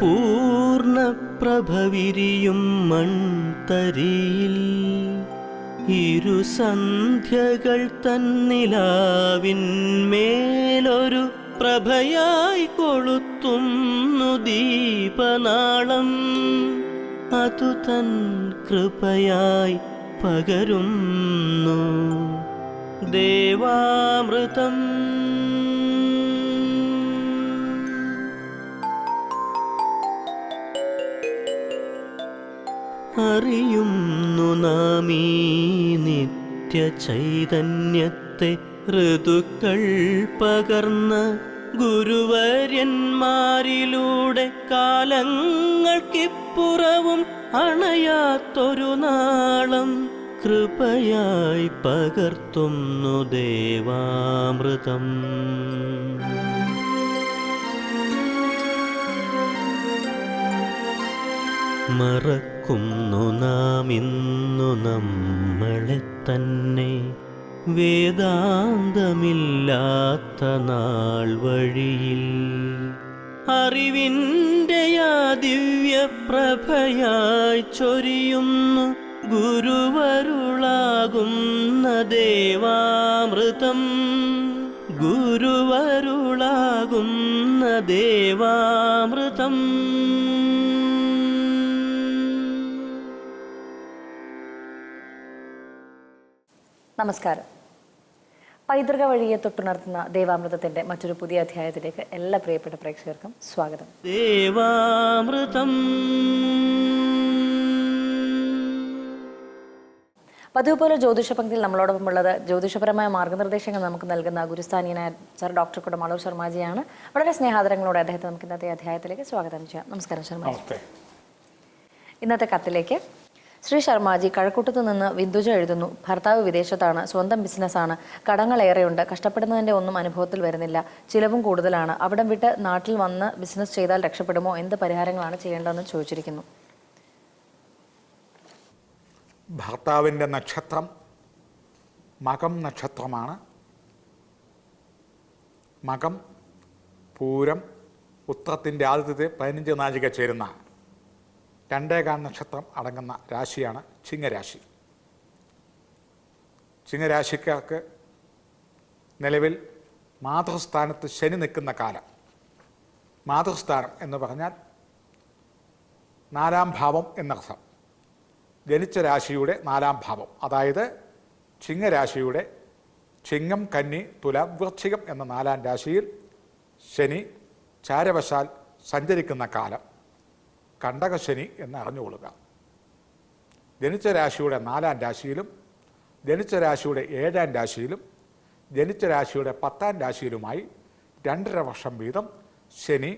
പൂർണപ്രഭവിരിയും മൺതരിയിൽ. ഇരുസന്ധ്യകൾ തന്നിലാവിന്മേലൊരു പ്രഭയായി കൊളുത്തുന്നു ദീപനാളം. അതു തൻ കൃപയായി പകരുന്നു. ദേവാമൃതം അറിയുന്നു നാമീ നിത്യചൈതന്യത്തെ നിത്യ ചൈതന്യത്തെ ഋതുക്കൾ പകർന്ന ഗുരുവര്യന്മാരിലൂടെ കാലങ്ങൾക്കിപ്പുറവും അണയാത്തൊരു നാളം കൃപയായി പകർത്തുന്നു ദേവാമൃതം. മറക്കുന്നു നാം ഇന്നു നമ്മളെ തന്നെ. വേദാന്തമില്ലാത്ത നാൾ വഴിയിൽ അറിവിന്റെ ദിവ്യപ്രഭയായി ചൊരിയുന്നു. ഗുരുവരുളാകുന്ന ദേവാമൃതം. ഗുരുവരുളാകുന്ന ദേവാമൃതം. നമസ്കാരം. പൈതൃക വഴിയെ തൊട്ടുണർത്തുന്ന ദേവാമൃതത്തിന്റെ മറ്റൊരു പുതിയ അധ്യായത്തിലേക്ക് എല്ലാ പ്രിയപ്പെട്ട പ്രേക്ഷകർക്കും സ്വാഗതം. ദേവാമൃതം. പതിവ് പോലെ ജ്യോതിഷ പങ്ക്തിയിൽ നമ്മളോടൊപ്പം ഉള്ളത് ജ്യോതിഷപരമായ മാർഗനിർദ്ദേശങ്ങൾ നമുക്ക് നൽകുന്ന ഗുരുസ്ഥാനീയനായ സർ ഡോക്ടർ കുടമാളൂർ ശർമാജിയാണ്. വളരെ സ്നേഹാദരങ്ങളോടെ അദ്ദേഹത്തെ നമുക്ക് ഇന്നത്തെ അധ്യായത്തിലേക്ക് സ്വാഗതം ചെയ്യാം. നമസ്കാരം ശർമാജി. ഇന്നത്തെ കത്തിലേക്ക് ശ്രീ ശർമാജി കഴക്കൂട്ടത്തു നിന്ന് വിന്ദുജ എഴുതുന്നു. ഭർത്താവ് വിദേശത്താണ് സ്വന്തം ബിസിനസ്സാണ്. കടങ്ങളേറെയുണ്ട്. കഷ്ടപ്പെടുന്നതിന്റെ ഒന്നും അനുഭവത്തിൽ വരുന്നില്ല. ചിലവും കൂടുതലാണ്. അവിടം വിട്ട് നാട്ടിൽ വന്ന് ബിസിനസ് ചെയ്താൽ രക്ഷപ്പെടുമോ? എന്ത് പരിഹാരങ്ങളാണ് ചെയ്യേണ്ടതെന്ന് ചോദിച്ചിരിക്കുന്നു. ഭർത്താവിന്റെ നക്ഷത്രം മകം നക്ഷത്രമാണ്. മകം പൂരം ഉത്രത്തിന്റെ ആദ്യത്തെ പതിനഞ്ച് നാഴിക ചേരുന്ന രണ്ടേകാൽ നക്ഷത്രം അടങ്ങുന്ന രാശിയാണ് ചിങ്ങരാശി. ചിങ്ങരാശിക്കാർക്ക് നിലവിൽ മാതൃസ്ഥാനത്ത് ശനി നിൽക്കുന്ന കാലം. മാതൃസ്ഥാനം എന്ന് പറഞ്ഞാൽ നാലാം ഭാവം എന്നർത്ഥം. ജനിച്ച രാശിയുടെ നാലാം ഭാവം. അതായത് ചിങ്ങരാശിയുടെ ചിങ്ങം കന്നി തുല വൃശ്ചികം എന്ന നാലാം രാശിയിൽ ശനി ചാരവശാൽ സഞ്ചരിക്കുന്ന കാലം. കണ്ടകശനി എന്ന് അറിഞ്ഞുകൊള്ളുക ജനിച്ച രാശിയുടെ നാലാം രാശിയിലും ജനിച്ച രാശിയുടെ ഏഴാം രാശിയിലും ജനിച്ച രാശിയുടെ പത്താം രാശിയിലുമായി രണ്ടര വർഷം വീതം ശനി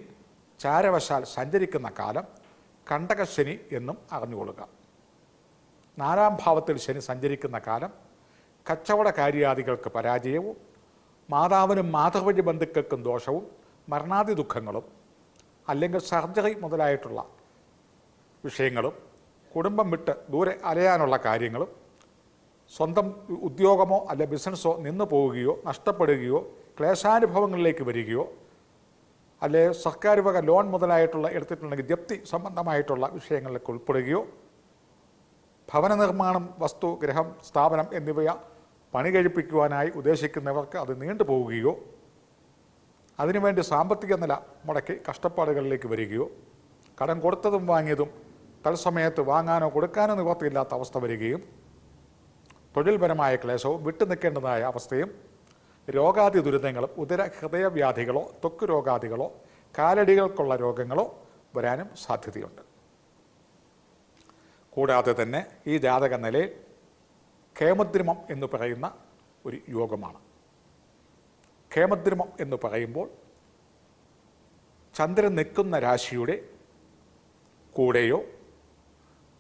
ചാരവശാൽ സഞ്ചരിക്കുന്ന കാലം കണ്ടകശനി എന്നും അറിഞ്ഞുകൊള്ളുക. നാലാം ഭാവത്തിൽ ശനി സഞ്ചരിക്കുന്ന കാലം കച്ചവട കാര്യാദികൾക്ക് പരാജയവും മാതാവിനും മാതൃവഴി ബന്ധുക്കൾക്കും ദോഷവും മരണാദി ദുഃഖങ്ങളും അല്ലെങ്കിൽ സർജറി മുതലായിട്ടുള്ള വിഷയങ്ങളും കുടുംബം വിട്ട് ദൂരെ അലയാനുള്ള കാര്യങ്ങളും സ്വന്തം ഉദ്യോഗമോ അല്ലെ ബിസിനസ്സോ നിന്നു പോവുകയോ നഷ്ടപ്പെടുകയോ ക്ലേശാനുഭവങ്ങളിലേക്ക് വരികയോ അല്ലെ സർക്കാർ വക ലോൺ മുതലായിട്ടുള്ള എടുത്തിട്ടുണ്ടെങ്കിൽ ജപ്തി സംബന്ധമായിട്ടുള്ള വിഷയങ്ങളിലേക്ക് ഉൾപ്പെടുകയോ ഭവന നിർമ്മാണം വസ്തു ഗ്രഹം സ്ഥാപനം എന്നിവ പണി കഴിപ്പിക്കുവാനായി ഉദ്ദേശിക്കുന്നവർക്ക് അത് നീണ്ടുപോവുകയോ അതിനുവേണ്ടി സാമ്പത്തിക നില മുടക്കി കഷ്ടപ്പാടുകളിലേക്ക് വരികയോ കടം കൊടുത്തതും വാങ്ങിയതും തത്സമയത്ത് വാങ്ങാനോ കൊടുക്കാനോ നിവർത്തിയില്ലാത്ത അവസ്ഥ വരികയും തൊഴിൽപരമായ ക്ലേശവും വിട്ടുനിൽക്കേണ്ടതായ അവസ്ഥയും രോഗാദി ദുരിതങ്ങളും ഉദര ഹൃദയവ്യാധികളോ ത്വക്ക് രോഗാദികളോ കാലടികൾക്കുള്ള രോഗങ്ങളോ വരാനും സാധ്യതയുണ്ട്. കൂടാതെ തന്നെ ഈ ജാതക നിലയിൽ കേമദ്രിമം എന്ന് പറയുന്ന ഒരു യോഗമാണ്. കേമദ്രിമം എന്ന് പറയുമ്പോൾ ചന്ദ്രൻ നിൽക്കുന്ന രാശിയുടെ കൂടെയോ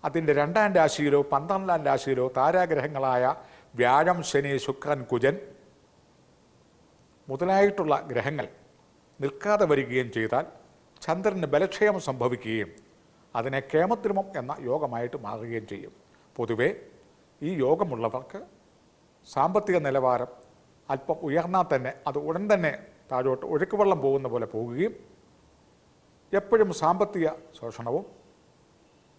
അതിന്റെ രണ്ടാം രാശിയിലോ പന്ത്രണ്ടാം രാശിയിലോ താരാഗ്രഹങ്ങളായ വ്യാഴം ശനി ശുക്രൻ കുജൻ മുതലായിട്ടുള്ള ഗ്രഹങ്ങൾ നിൽക്കാതെ വരികയും ചെയ്താൽ ചന്ദ്രന് ബലക്ഷയം സംഭവിക്കുകയും അതിനെ കേമദ്രുമം എന്ന യോഗമായിട്ട് മാറുകയും ചെയ്യും. പൊതുവെ ഈ യോഗമുള്ളവർക്ക് സാമ്പത്തിക നിലവാരം അല്പം ഉയർന്നാൽ തന്നെ അത് ഉടൻ തന്നെ താഴോട്ട് ഒഴുക്കുവെള്ളം പോകുന്ന പോലെ പോവുകയും എപ്പോഴും സാമ്പത്തിക ശോഷണവും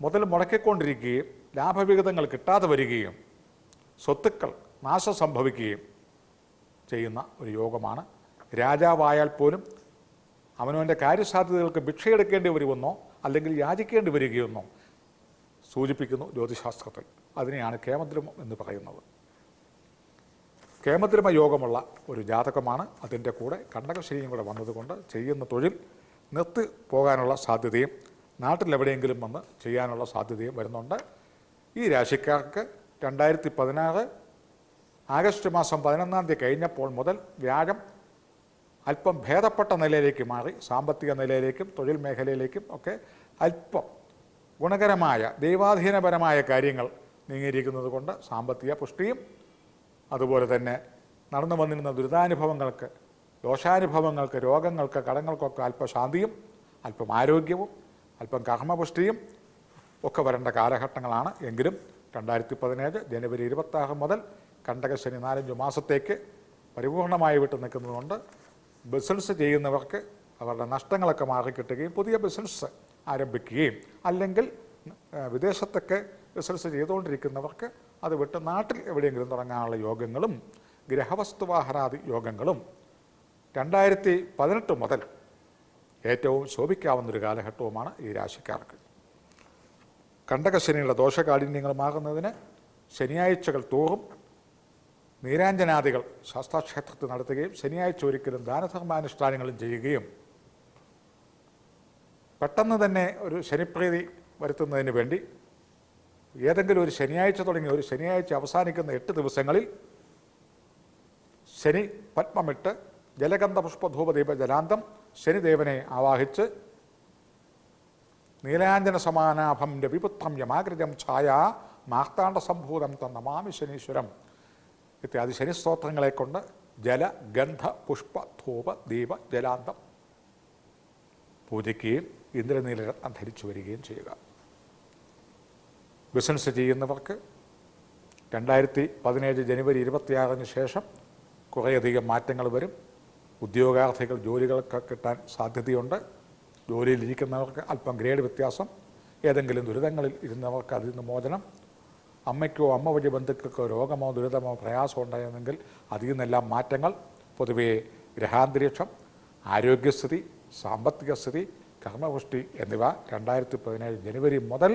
മുതൽ മുടക്കിക്കൊണ്ടിരിക്കുകയും ലാഭവിഹിതങ്ങൾ കിട്ടാതെ വരികയും സ്വത്തുക്കൾ നാശം സംഭവിക്കുകയും ചെയ്യുന്ന ഒരു യോഗമാണ്. രാജാവായാൽ പോലും അവനവന്റെ കാര്യസാധ്യതകൾക്ക് ഭിക്ഷയെടുക്കേണ്ടി വരുമെന്നോ അല്ലെങ്കിൽ യാചിക്കേണ്ടി വരികയെന്നോ സൂചിപ്പിക്കുന്നു ജ്യോതിശാസ്ത്രത്തിൽ. അതിനെയാണ് കേമദ്രമം എന്ന് പറയുന്നത്. കേമദ്രമ യോഗമുള്ള ഒരു ജാതകമാണ്. അതിന്റെ കൂടെ കണ്ടകശനിയും കൂടെ വന്നതുകൊണ്ട് ചെയ്യുന്ന തൊഴിൽ നിർത്തി പോകാനുള്ള സാധ്യതയും നാട്ടിലെവിടെയെങ്കിലും വന്ന് ചെയ്യാനുള്ള സാധ്യതയും വരുന്നുണ്ട്. ഈ രാശിക്കാർക്ക് രണ്ടായിരത്തി പതിനാറ് ആഗസ്റ്റ് മാസം പതിനൊന്നാം തീയതി കഴിഞ്ഞപ്പോൾ മുതൽ വ്യാഴം അല്പം ഭേദപ്പെട്ട നിലയിലേക്ക് മാറി സാമ്പത്തിക നിലയിലേക്കും തൊഴിൽ മേഖലയിലേക്കും ഒക്കെ അല്പം ഗുണകരമായ ദൈവാധീനപരമായ കാര്യങ്ങൾ നീങ്ങിയിരിക്കുന്നത് കൊണ്ട് സാമ്പത്തിക പുഷ്ടിയും അതുപോലെ തന്നെ നടന്നു വന്നിരുന്ന ദുരിതാനുഭവങ്ങൾക്ക് ദോഷാനുഭവങ്ങൾക്ക് രോഗങ്ങൾക്ക് കടങ്ങൾക്കൊക്കെ അല്പശാന്തിയും അല്പം ആരോഗ്യവും അല്പം കർമ്മപുഷ്ടിയും ഒക്കെ വരേണ്ട കാലഘട്ടങ്ങളാണ്. എങ്കിലും രണ്ടായിരത്തി പതിനേഴ് ജനുവരി ഇരുപത്താറ് മുതൽ കണ്ടകശനി നാലഞ്ച് മാസത്തേക്ക് പരിപൂർണമായി വിട്ടു നിൽക്കുന്നതുകൊണ്ട് ബിസിനസ് ചെയ്യുന്നവർക്ക് അവരുടെ നഷ്ടങ്ങളൊക്കെ മാറിക്കിട്ടുകയും പുതിയ ബിസിനസ് ആരംഭിക്കുകയും അല്ലെങ്കിൽ വിദേശത്തൊക്കെ ബിസിനസ് ചെയ്തുകൊണ്ടിരിക്കുന്നവർക്ക് അത് വിട്ട് നാട്ടിൽ എവിടെയെങ്കിലും തുടങ്ങാനുള്ള യോഗങ്ങളും ഗ്രഹവസ്തുവാഹനാദി യോഗങ്ങളും രണ്ടായിരത്തി പതിനെട്ട് മുതൽ ഏറ്റവും ശോഭിക്കാവുന്നൊരു കാലഘട്ടവുമാണ് ഈ രാശിക്കാർക്ക്. കണ്ടകശനിയുടെ ദോഷകാഠിന്യങ്ങളുമാകുന്നതിന് ശനിയാഴ്ചകൾ തോറും നീരാഞ്ജനാദികൾ ശാസ്താക്ഷേത്രത്തിൽ നടത്തുകയും ശനിയാഴ്ച ഒരിക്കലും ദാനധർമാനുഷ്ഠാനങ്ങളും ചെയ്യുകയും പെട്ടെന്ന് തന്നെ ഒരു ശനിപ്രീതി വരുത്തുന്നതിന് വേണ്ടി ഏതെങ്കിലും ഒരു ശനിയാഴ്ച തുടങ്ങി ഒരു ശനിയാഴ്ച അവസാനിക്കുന്ന എട്ട് ദിവസങ്ങളിൽ ശനി പത്മമിട്ട് ജലഗന്ധ പുഷ്പധൂപദീപ ജലാന്തം ശനിദേവനെ ആവാഹിച്ച് നീലാഞ്ജന സമാനാഭം രവിപുത്രം യമാകൃതം ഛായ മാർത്താണ്ഡ സംഭൂതം തന്നമാമി ശനീശ്വരം. ഇത്യാദി ശനിസ്തോത്രങ്ങളെ കൊണ്ട് ജല ഗന്ധ പുഷ്പ ധൂപ ദീപ ജലാന്തം പൂജിക്കുകയും ഇന്ദ്രനീലരത്നം ധരിച്ചു വരികയും ചെയ്യുക. ബിസിനസ് ചെയ്യുന്നവർക്ക് രണ്ടായിരത്തി പതിനേഴ് ജനുവരി ഇരുപത്തിയാറിന് ശേഷം കുറേയധികം മാറ്റങ്ങൾ വരും. ഉദ്യോഗാർത്ഥികൾ ജോലികളൊക്കെ കിട്ടാൻ സാധ്യതയുണ്ട്. ജോലിയിലിരിക്കുന്നവർക്ക് അല്പം ഗ്രേഡ് വ്യത്യാസം. ഏതെങ്കിലും ദുരിതങ്ങളിൽ ഇരുന്നവർക്ക് അതിൽ നിന്ന് മോചനം. അമ്മയ്ക്കോ അമ്മ വഴി ബന്ധുക്കൾക്കോ രോഗമോ ദുരിതമോ പ്രയാസമോ ഉണ്ടായിരുന്നെങ്കിൽ അതിൽ നിന്നെല്ലാം മാറ്റങ്ങൾ. പൊതുവേ ഗ്രഹാന്തരീക്ഷം ആരോഗ്യസ്ഥിതി സാമ്പത്തിക സ്ഥിതി കർമ്മപുഷ്ടി എന്നിവ രണ്ടായിരത്തി പതിനേഴ് ജനുവരി മുതൽ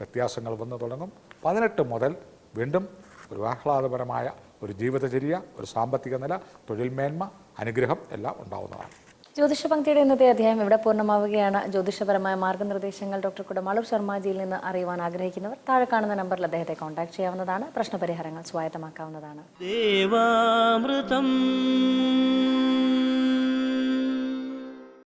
വ്യത്യാസങ്ങൾ വന്നു തുടങ്ങും. പതിനെട്ട് മുതൽ വീണ്ടും ഒരു ആഹ്ലാദപരമായ ഒരു ജീവിതചര്യ ഒരു സാമ്പത്തിക നില തൊഴിൽ മേന്മ അനുഗ്രഹം എല്ലാം ഉണ്ടാവുന്നതാണ്. ജ്യോതിഷ പങ്ക്തിയുടെ ഇന്നത്തെ അധ്യായം ഇവിടെ പൂർണമാവുകയാണ്. ജ്യോതിഷപരമായ മാർഗനിർദ്ദേശങ്ങൾ ഡോക്ടർ കുടമാളു ശർമാജിയിൽ നിന്ന് അറിയുവാൻ ആഗ്രഹിക്കുന്നവർ താഴെ കാണുന്ന നമ്പറിൽ അദ്ദേഹത്തെ കോൺടാക്ട് ചെയ്യാവുന്നതാണ്. പ്രശ്നപരിഹാരങ്ങൾ സ്വായത്തമാക്കാവുന്നതാണ്. ദേവാമൃതം.